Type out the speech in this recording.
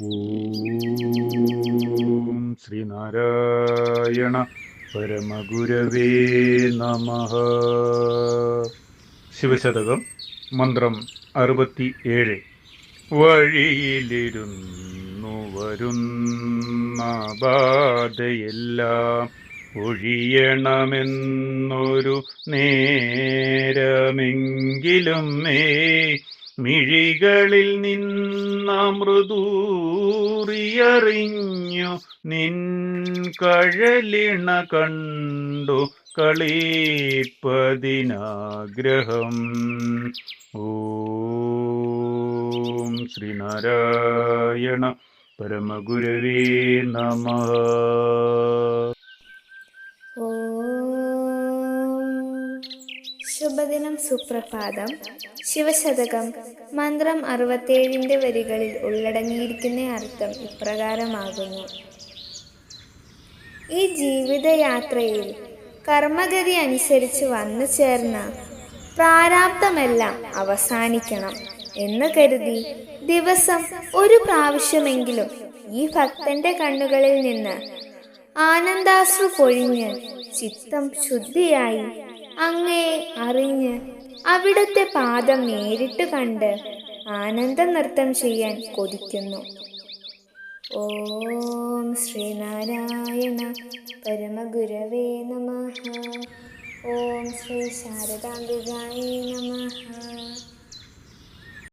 ഓം ശ്രീനാരായണ പരമഗുരവേ നമ ശിവശതകം മന്ത്രം അറുപത്തി ഏഴ് വഴിയിലിരുന്നു വരുന്ന ബാധയെല്ലാം ഒഴിയണമെന്നൊരു നേരമെങ്കിലും മേ മിഴികളിൽ നിന്നമൃദൂറിയറിഞ്ഞു നിൻ കഴലിണ കണ്ടു കളീപ്പതിനാഗ്രഹം ഓം ശ്രീനാരായണ പരമഗുരവേ നമ ഓം. ശുഭദിനം സുപ്രഭാതം. ശിവശതകം. മന്ത്രം അറുപത്തേഴിന്റെ വരികളിൽ ഉള്ളടങ്ങിയിരിക്കുന്ന അർത്ഥം ഇപ്രകാരമാകുന്നു. ഈ ജീവിതയാത്രയിൽ കർമ്മഗതി അനുസരിച്ച് വന്നു ചേർന്ന പ്രാരാബ്ധമെല്ലാം അവസാനിക്കണം എന്ന് കരുതി ദിവസം ഒരു പ്രാവശ്യമെങ്കിലും ഈ ഭക്തന്റെ കണ്ണുകളിൽ നിന്ന് ആനന്ദാശ്രു പൊഴിഞ്ഞ് ചിത്തം ശുദ്ധിയായി അങ്ങയെ അറിഞ്ഞ് അവിടുത്തെ പാദം നേരിട്ട് കണ്ട് ആനന്ദ നൃത്തം ചെയ്യാൻ കൊതിക്കുന്നു. ഓം ശ്രീനാരായണ പരമഗുരവേ നമ. ഓം ശ്രീ ശാരദാംബികായ